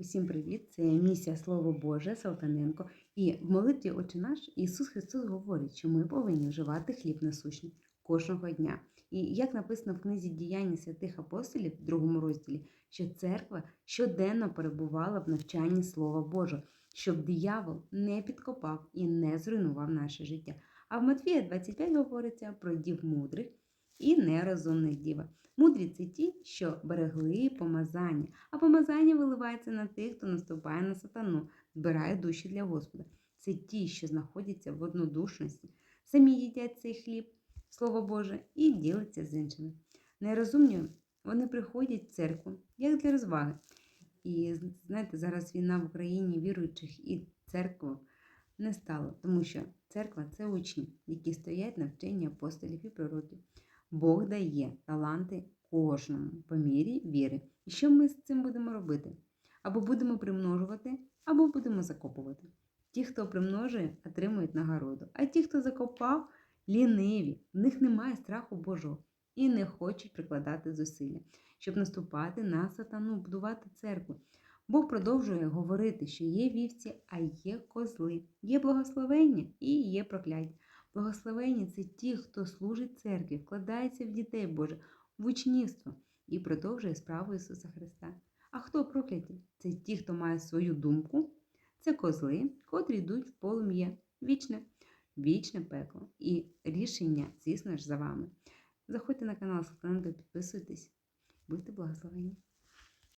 Усім привіт! Це місія Слово Боже Салтаненко. І в молитві Отче наш Ісус Христос говорить, що ми повинні вживати хліб насущний кожного дня. І як написано в книзі діяння святих апостолів, в другому розділі, що церква щоденно перебувала в навчанні Слова Божого, щоб диявол не підкопав і не зруйнував наше життя. А в Матвія 25 говориться про дів мудрих і нерозумних діва. Мудрі це ті, що берегли помазання, а помазання виливається на тих, хто наступає на сатану, збирає душі для Господа. Це ті, що знаходяться в однодушності, самі їдять цей хліб, Слово Боже, і діляться з іншими. Нерозумні вони приходять в церкву як для розваги. І знаєте, зараз війна в Україні віруючих і церкву не стало, тому що церква це учні, які стоять на вченні апостолів і пророків. Бог дає таланти кожному по мірі віри. І що ми з цим будемо робити? Або будемо примножувати, або будемо закопувати. Ті, хто примножує, отримують нагороду, а ті, хто закопав, ліниві, в них немає страху Божого і не хочуть прикладати зусилля, щоб наступати на сатану, будувати церкву. Бог продовжує говорити, що є вівці, а є козли, є благословення і є прокляття. Благословені це ті, хто служить церкві, вкладається в дітей Божих, в учнівство і продовжує справу Ісуса Христа. А хто прокляті? Це ті, хто має свою думку, це козли, котрі йдуть в полум'я вічне, вічне пекло. І рішення, звісно ж, за вами. Заходьте на канал Салтаненко, підписуйтесь, будьте благословені.